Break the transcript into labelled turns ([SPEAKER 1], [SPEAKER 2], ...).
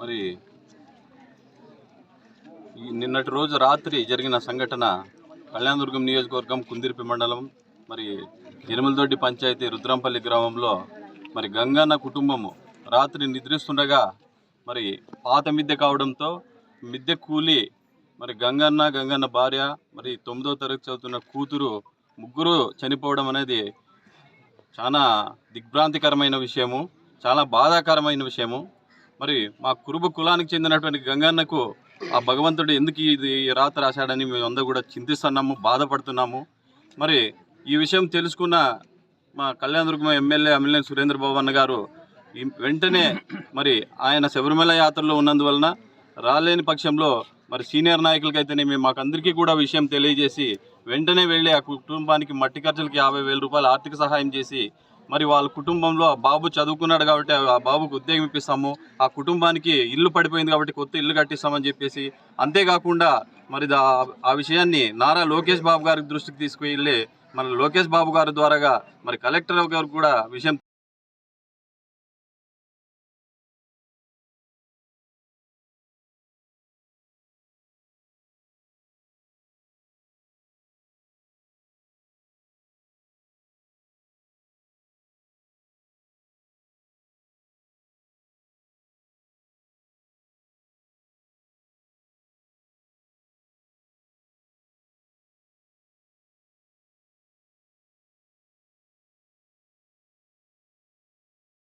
[SPEAKER 1] మరి ఈ నిన్నటి రోజు రాత్రి జరిగిన సంఘటన కళ్యాణదుర్గం నియోజకవర్గం కుందిరిపి మండలం మరి ఎరుమలదొడ్డి పంచాయతీ రుద్రంపల్లి గ్రామంలో మరి గంగన్న కుటుంబము రాత్రి నిద్రిస్తుండగా మరి పాత మిద్దె కావడంతో మిద్దె కూలి మరి గంగన్న గంగన్న భార్య మరి తొమ్మిదో తరగతి చదువుతున్న కూతురు ముగ్గురు చనిపోవడం అనేది చాలా దిగ్భ్రాంతికరమైన విషయము చాలా బాధాకరమైన విషయము. మరి మా కురుబ కులానికి చెందినటువంటి గంగన్నకు ఆ భగవంతుడు ఎందుకు ఇది రాత రాశాడని మేము అందరూ కూడా చింతిస్తున్నాము బాధపడుతున్నాము. మరి ఈ విషయం తెలుసుకున్న మా కళ్యాణ కళ్యాణదుర్గం ఎమ్మెల్యే ఎమ్మెల్యే సురేంద్ర భవన్ అన్న గారు వెంటనే మరి ఆయన శబరిమల యాత్రలో ఉన్నందువలన రాలేని పక్షంలో మరి సీనియర్ నాయకులకైతేనేమి మాకందరికీ కూడా విషయం తెలియజేసి వెంటనే వెళ్ళి ఆ కుటుంబానికి మట్టి ఖర్చులకి యాభై వేల రూపాయలు ఆర్థిక సహాయం చేసి మరి వాళ్ళ కుటుంబంలో ఆ బాబు చదువుకున్నాడు కాబట్టి ఆ బాబుకు ఉద్యోగం ఇప్పిస్తాము. ఆ కుటుంబానికి ఇల్లు పడిపోయింది కాబట్టి కొత్త ఇల్లు కట్టిస్తామని చెప్పేసి అంతేకాకుండా మరి దా- ఆ విషయాన్ని నారా లోకేష్ బాబు గారి దృష్టికి తీసుకువెళ్ళి మన లోకేష్ బాబు గారి ద్వారాగా మరి కలెక్టర్ గారు కూడా విషయం